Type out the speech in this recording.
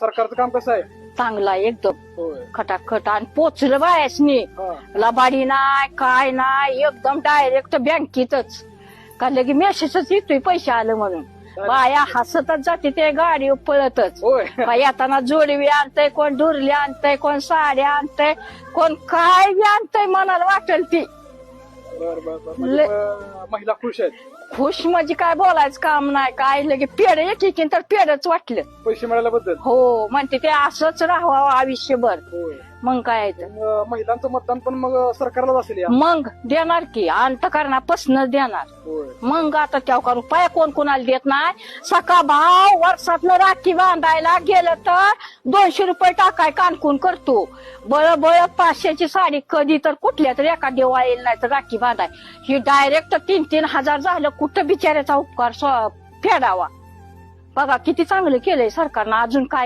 सरकारचं काम कसं आहे? चांगला एकदम. खटाखट. आणि पोचलं बायासनी हा. लबाडी नाही काय नाही एकदम डायरेक्ट बँकेतच. का लगे मेसेजच येतोय पैसे आलं म्हणून. बाया हसतच जाते ते गाडी पळतच. होय. बाई येताना जोडवी आणतय कोण दुरली आणतय कोण साड्या आणतय कोण काय बी आणतय मनाला वाटेल ती. बर बर बर. म्हणजे, अं, महिला खुश आहेत? खुश म्हणजे काय बोलायचं काम नाही काय लगे पेड एक तर पेडच वाटलं. पैसे मिळाल्याबद्दल? हो म्हणते ते असंच राहावं आयुष्यभर. होय. मग काय तर. मग, अं, महिलांचं मतदान पण मग सरकारलाच असेल या. मग देणार की अंतकरणापासूनच देणार. होय. मग आता त्या रुपया कोण कोणाला देत नाही? सका भाव वर्षातनं राखी बांधायला गेलं तर दोनशे रुपये टाकाय कानकून करतो. बळ बळ पाचशेची साडी कधी तर कुठल्या तरी एका दिवाळीला नाही तर राखी बांधाय. ही डायरेक्ट तीन तीन हजार झालं कुठं बिचाऱ्याचा उपकार स्व- फेडावा. बघा किती चांगलं केलंय सरकारनं. अजून काय